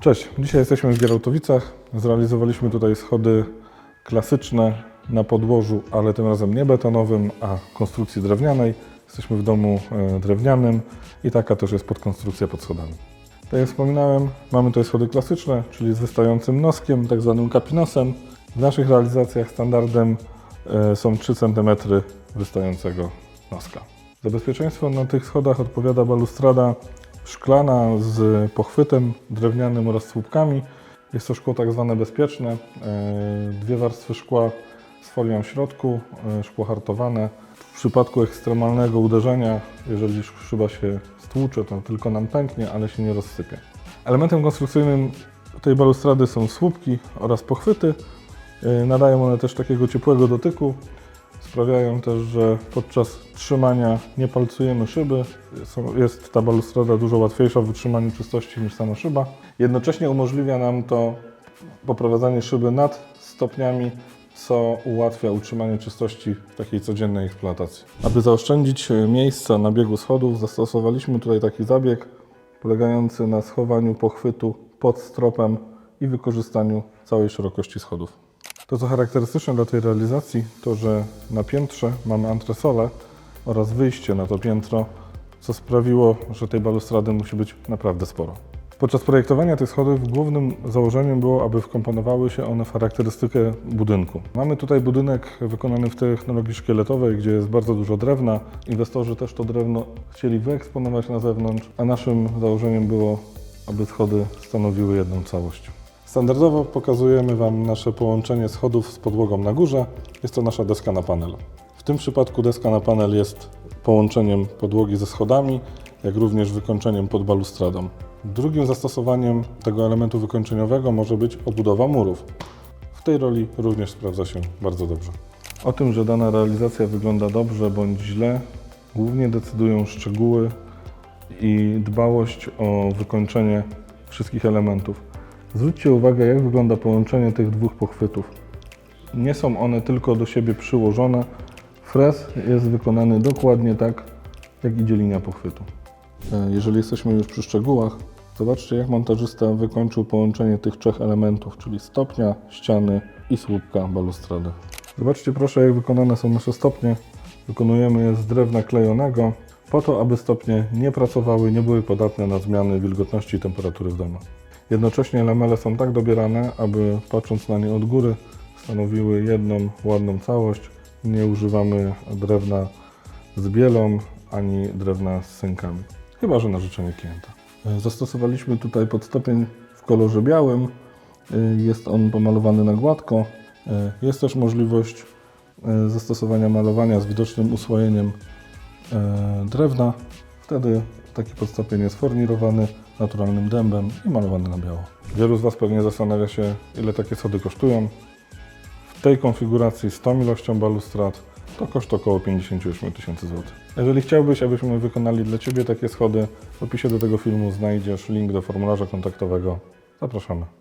Cześć, dzisiaj jesteśmy w Gierałtowicach. Zrealizowaliśmy tutaj schody klasyczne na podłożu, ale tym razem nie betonowym, a konstrukcji drewnianej. Jesteśmy w domu e, drewnianym i taka też jest podkonstrukcja pod schodami. Tak jak wspominałem, mamy tutaj schody klasyczne, czyli z wystającym noskiem, tak zwanym kapinosem. W naszych realizacjach standardem e, są 3 cm wystającego noska. Za bezpieczeństwo na tych schodach odpowiada balustrada szklana z pochwytem drewnianym oraz słupkami. Jest to szkło tak zwane bezpieczne. E, Dwie warstwy szkła z folią w środku, e, szkło hartowane. W przypadku ekstremalnego uderzenia, jeżeli szyba się stłucze, to tylko nam pęknie, ale się nie rozsypie. Elementem konstrukcyjnym tej balustrady są słupki oraz pochwyty. E, Nadają one też takiego ciepłego dotyku. Sprawiają też, że podczas trzymania nie palcujemy szyby. Jest ta balustrada dużo łatwiejsza w utrzymaniu czystości niż sama szyba. Jednocześnie umożliwia nam to poprowadzanie szyby nad stopniami, co ułatwia utrzymanie czystości w takiej codziennej eksploatacji. Aby zaoszczędzić e, miejsca na biegu schodów, zastosowaliśmy tutaj taki zabieg polegający na schowaniu pochwytu pod stropem i wykorzystaniu całej szerokości schodów. To, co charakterystyczne dla tej realizacji, to że na piętrze mamy antresolę oraz wyjście na to piętro, co sprawiło, że tej balustrady musi być naprawdę sporo. Podczas projektowania tych schodów głównym założeniem było, aby wkomponowały się one w charakterystykę budynku. Mamy tutaj budynek wykonany w technologii szkieletowej, gdzie jest bardzo dużo drewna. Inwestorzy też to drewno chcieli wyeksponować na zewnątrz, a naszym założeniem było, aby schody stanowiły jedną całość. Standardowo pokazujemy Wam nasze połączenie schodów z podłogą na górze. Jest to nasza deska na panel. W tym przypadku deska na panel jest połączeniem podłogi ze schodami, jak również wykończeniem pod balustradą. Drugim zastosowaniem tego elementu wykończeniowego może być obudowa murów. W tej roli również sprawdza się bardzo dobrze. O tym, że dana realizacja wygląda dobrze bądź źle, głównie decydują szczegóły i dbałość o wykończenie wszystkich elementów. Zwróćcie uwagę, jak wygląda połączenie tych dwóch pochwytów. Nie są one tylko do siebie przyłożone. Frez jest wykonany dokładnie tak, jak idzie linia pochwytu. E, Jeżeli jesteśmy już przy szczegółach, zobaczcie, jak montażysta wykończył połączenie tych trzech elementów, czyli stopnia, ściany i słupka balustrady. Zobaczcie proszę, jak wykonane są nasze stopnie. Wykonujemy je z drewna klejonego, po to, aby stopnie nie pracowały, nie były podatne na zmiany wilgotności i temperatury w domu. Jednocześnie lamele są tak dobierane, aby patrząc na nie od góry stanowiły jedną ładną całość. Nie używamy drewna z bielą ani drewna z synkami, chyba że na życzenie klienta. E, Zastosowaliśmy tutaj podstopień w kolorze białym. E, Jest on pomalowany na gładko. E, Jest też możliwość zastosowania malowania z widocznym usłojeniem e, drewna. Wtedy taki podstopień jest fornirowany naturalnym dębem i malowany na biało. Wielu z Was pewnie zastanawia się, ile takie schody kosztują. W tej konfiguracji z tą ilością balustrad to koszt około 58 tysięcy złotych. Jeżeli chciałbyś, abyśmy wykonali dla Ciebie takie schody, w opisie do tego filmu znajdziesz link do formularza kontaktowego. Zapraszamy.